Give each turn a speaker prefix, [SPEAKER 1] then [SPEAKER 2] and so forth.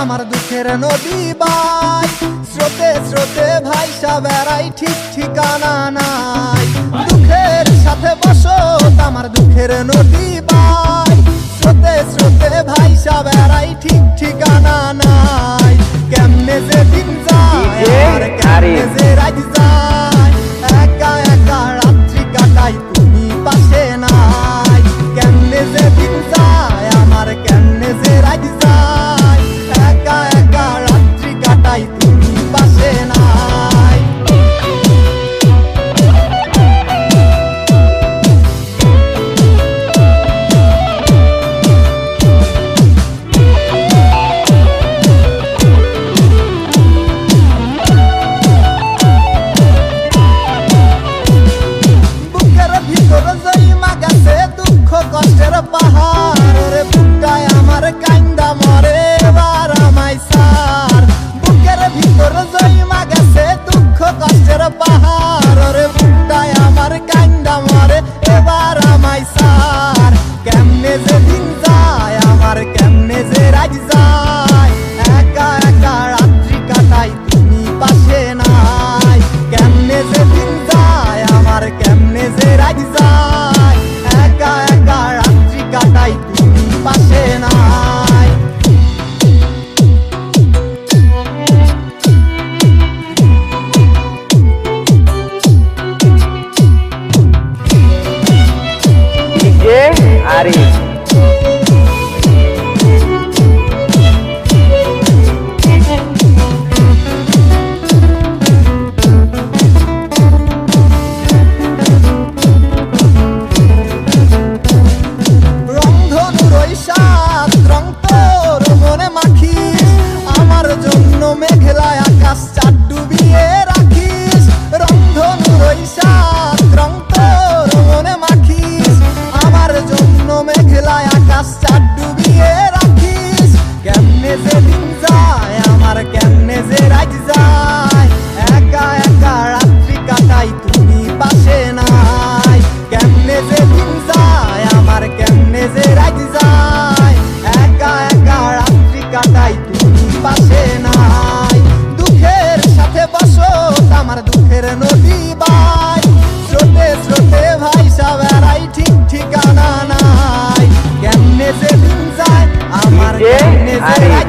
[SPEAKER 1] আমার দুঃখের নদী বাই। স্রোতে স্রোতে ভাইসা বেড়াই ঠিক ঠিকানা। quieren unir.
[SPEAKER 2] body.
[SPEAKER 1] 哎。